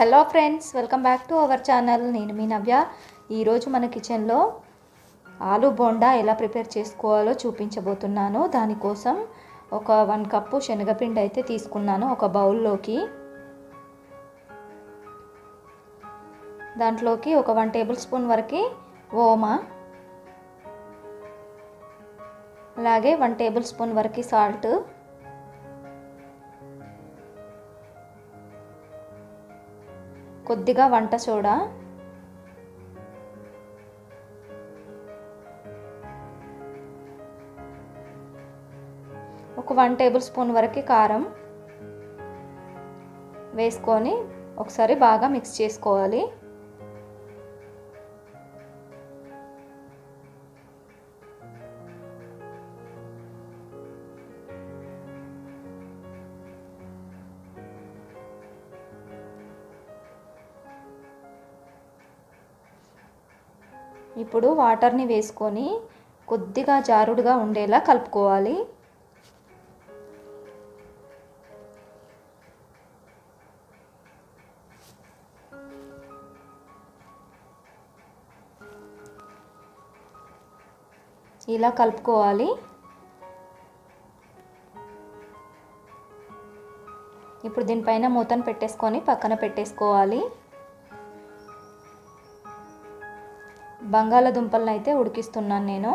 Hello friends welcome back to our channel. నేను మీ నవ్య. ఈరోజు మన కిచెన్లో ఆలు బోండా ఎలా ప్రిపేర్ చేసుకోవాలో చూపించబోతున్నాను. దానికోసం ఒక వన్ కప్పు శనగపిండి అయితే తీసుకున్నాను ఒక బౌల్లోకి దాంట్లోకి ఒక వన్ టేబుల్ స్పూన్ వరకు ఓమా. అలాగే వన్ టేబుల్ స్పూన్ వరకు సాల్ట్. కొద్దిగా వంట సోడా. ఒక వన్ టేబుల్ స్పూన్ వరకు కారం వేసుకొని ఒకసారి బాగా మిక్స్ చేసుకోవాలి. ఇప్పుడు వాటర్ని వేసుకొని కొద్దిగా జారుడుగా ఉండేలా కలుపుకోవాలి. ఇలా కలుపుకోవాలి. ఇప్పుడు దీనిపైన మూతను పెట్టేసుకొని పక్కన పెట్టేసుకోవాలి. బంగాళదుంపలను అయితే ఉడికిస్తున్నాను నేను.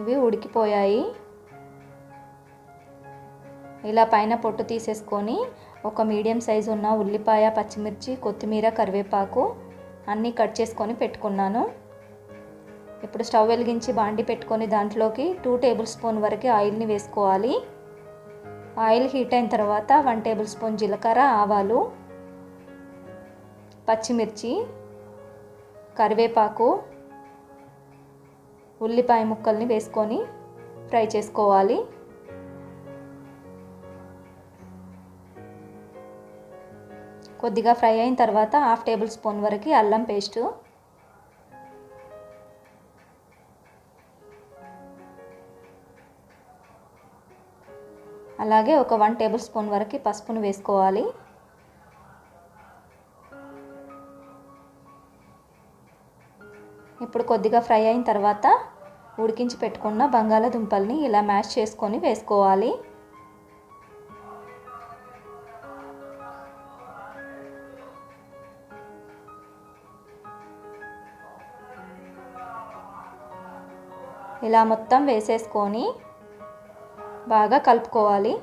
ఇవి ఉడికిపోయాయి. ఇలా పైన పొట్టు తీసేసుకొని ఒక మీడియం సైజు ఉన్న ఉల్లిపాయ పచ్చిమిర్చి కొత్తిమీర కరివేపాకు అన్నీ కట్ చేసుకొని పెట్టుకున్నాను. ఇప్పుడు స్టవ్ వెలిగించి బాండి పెట్టుకొని దాంట్లోకి టూ టేబుల్ స్పూన్ వరకు ఆయిల్ని వేసుకోవాలి. ఆయిల్ హీట్ అయిన తర్వాత వన్ టేబుల్ స్పూన్ జీలకర్ర ఆవాలు పచ్చిమిర్చి కరివేపాకు ఉల్లిపాయ ముక్కల్ని వేసుకొని ఫ్రై చేసుకోవాలి. కొద్దిగా ఫ్రై అయిన తర్వాత హాఫ్ టేబుల్ స్పూన్ వరకు అల్లం పేస్టు. అలాగే ఒక వన్ టేబుల్ స్పూన్ వరకు పసుపును వేసుకోవాలి. ఇప్పుడు కొద్దిగా ఫ్రై అయిన తర్వాత ఉడికించి పెట్టుకున్న బంగాళాదుంపల్ని ఇలా మ్యాష్ చేసుకొని వేసుకోవాలి. ఇలా మొత్తం వేసేసుకొని బాగా కలుపుకోవాలి.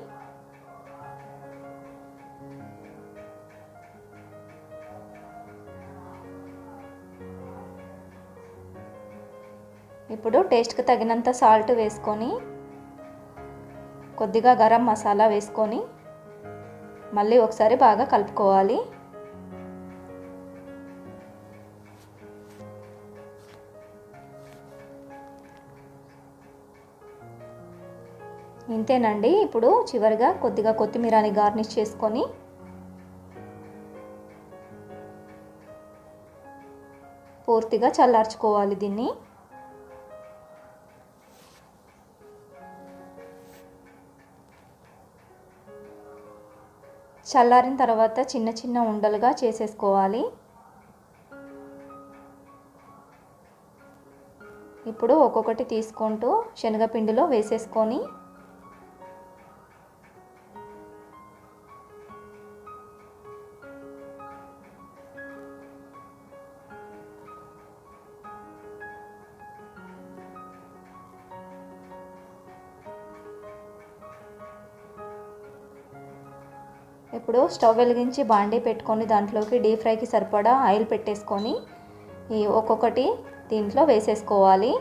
ఇప్పుడు టేస్ట్కి తగినంత సాల్ట్ వేసుకొని కొద్దిగా గరం మసాలా వేసుకొని మళ్ళీ ఒకసారి బాగా కలుపుకోవాలి. ఇంతేనండి. ఇప్పుడు చివరిగా కొద్దిగా కొత్తిమీరని గార్నిష్ చేసుకొని పూర్తిగా చల్లార్చుకోవాలి దీన్ని. చల్లారిన తర్వాత చిన్న చిన్న ఉండలుగా చేసేసుకోవాలి. ఇప్పుడు ఒక్కొక్కటి తీసుకుంటూ శనగపిండిలో వేసేసుకొని ఇప్పుడు స్టవ్ వెలిగించి బాండీ పెట్టుకొని దాంట్లోకి డీప్ ఫ్రైకి సరిపడా ఆయిల్ పెట్టేసుకొని ఈ ఒక్కొక్కటి దీంట్లో వేసేసుకోవాలి.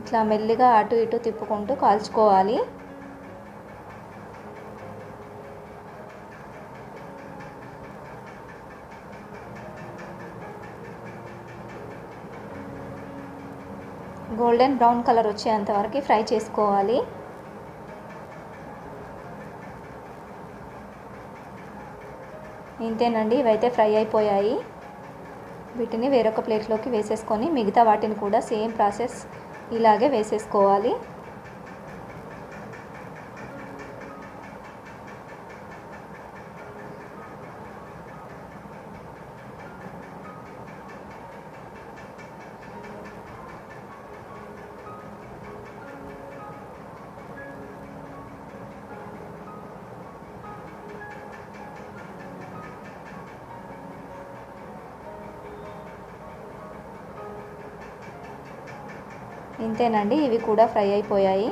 ఇట్లా మెల్లిగా అటు ఇటు తిప్పుకుంటూ కాల్చుకోవాలి. గోల్డెన్ బ్రౌన్ కలర్ వచ్చేంత వరకు ఫ్రై చేసుకోవాలి. ఇంతేనండి ఇవైతే ఫ్రై అయిపోయాయి. వీటిని వేరొక ప్లేట్లోకి వేసేసుకొని మిగతా వాటిని కూడా సేమ్ ప్రాసెస్ ఇలాగే వేసేసుకోవాలి. ఇంతేనండి ఇవి కూడా ఫ్రై అయిపోయాయి.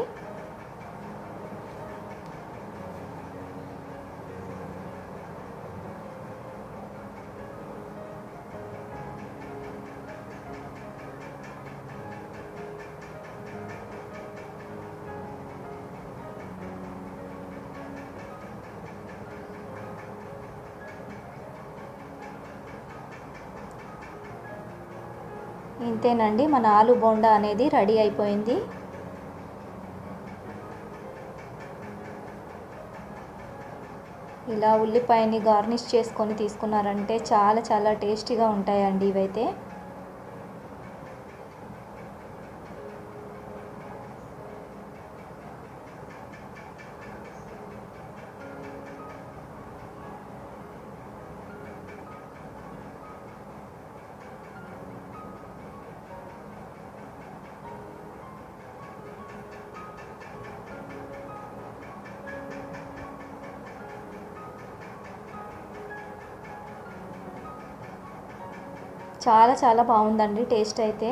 ఇంతేనండి మన ఆలు బోండా అనేది రెడీ అయిపోయింది. ఇలా ఉల్లిపాయని గార్నిష్ చేసుకొని తీసుకున్నారంటే చాలా చాలా టేస్టీగా ఉంటాయండి ఇవైతే. చాలా చాలా బాగుందండి టేస్ట్ అయితే.